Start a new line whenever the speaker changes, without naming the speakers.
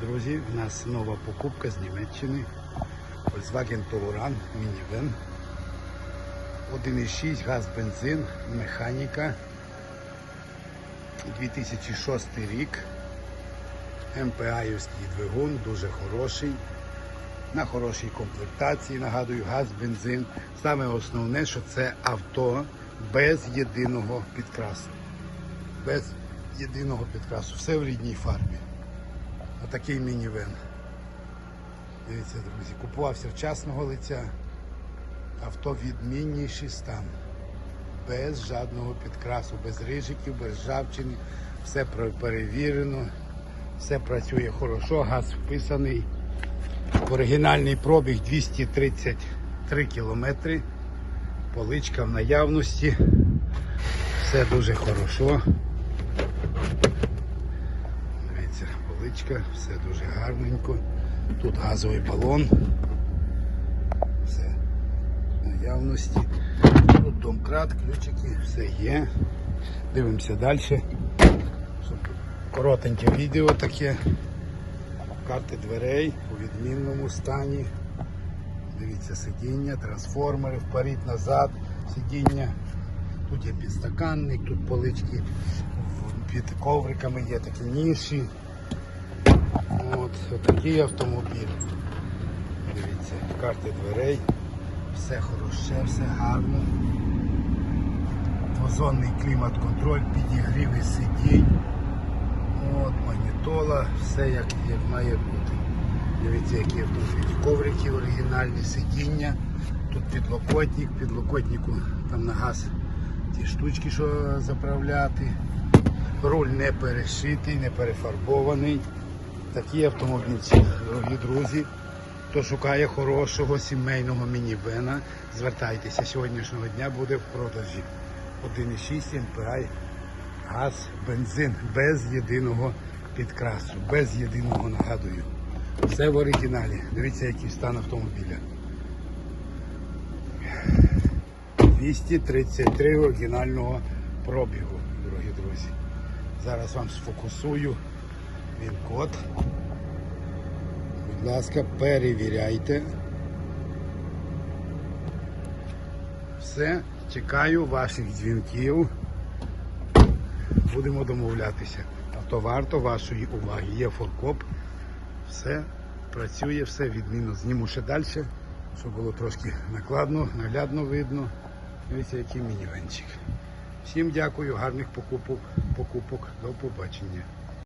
Друзі, в нас нова покупка з Німеччини. Volkswagen Touran Minivan. 1,6 газ бензин, механіка. 2006 рік. МПАївський двигун, дуже хороший. На хорошій комплектації, нагадую, газ, бензин. Саме основне, що це авто без єдиного підкрасу. Без єдиного підкрасу. Все в рідній фарбі. Отакий мінівен. Дивіться, друзі, купувався вчасного лиця. Авто відмінніший стан. Без жодного підкрасу, без рижиків, без ржавчини. Все перевірено, все працює хорошо, газ вписаний. Оригінальний пробіг 233 кілометри. Поличка в наявності. Все дуже хорошо. Дивіться, все дуже гарненько. Тут газовий балон. Все наявності. Тут домкрат, ключики, все є. Дивимося далі. Коротеньке відео таке. Карти дверей у відмінному стані. Дивіться, сидіння, трансформери, вперед, назад, сидіння. Тут є підстаканник, тут полички під ковриками є такі ніші. От, отакий автомобіль. Дивіться, карти дверей, все хороше, все гарно. Двозонний клімат-контроль, підігріви сидінь. От, магнітола, все як, як має бути. Дивіться, які автомобілі. Коврики оригінальні, сидіння. Тут підлокотник, підлокотнику там на газ ті штучки, що заправляти. Руль не перешитий, не перефарбований. Такі автомобільці, дорогі друзі. Хто шукає хорошого сімейного мінівена, звертайтеся сьогоднішнього дня буде в продажі. 1,6 MPI газ, бензин без єдиного підкрасу, без єдиного нагадую. Все в оригіналі. Дивіться, який стан автомобіля. 233 оригінального пробігу, дорогі друзі. Зараз вам сфокусую він код. Будь ласка, перевіряйте. Все, чекаю ваших дзвінків. Будемо домовлятися. Авто варто вашої уваги. Є форкоп. Все працює, все відмінно. Зніму ще далі, щоб було трошки накладно, наглядно видно. Дивіться, який мінівенчик. Всім дякую, гарних покупок, покупок. До побачення.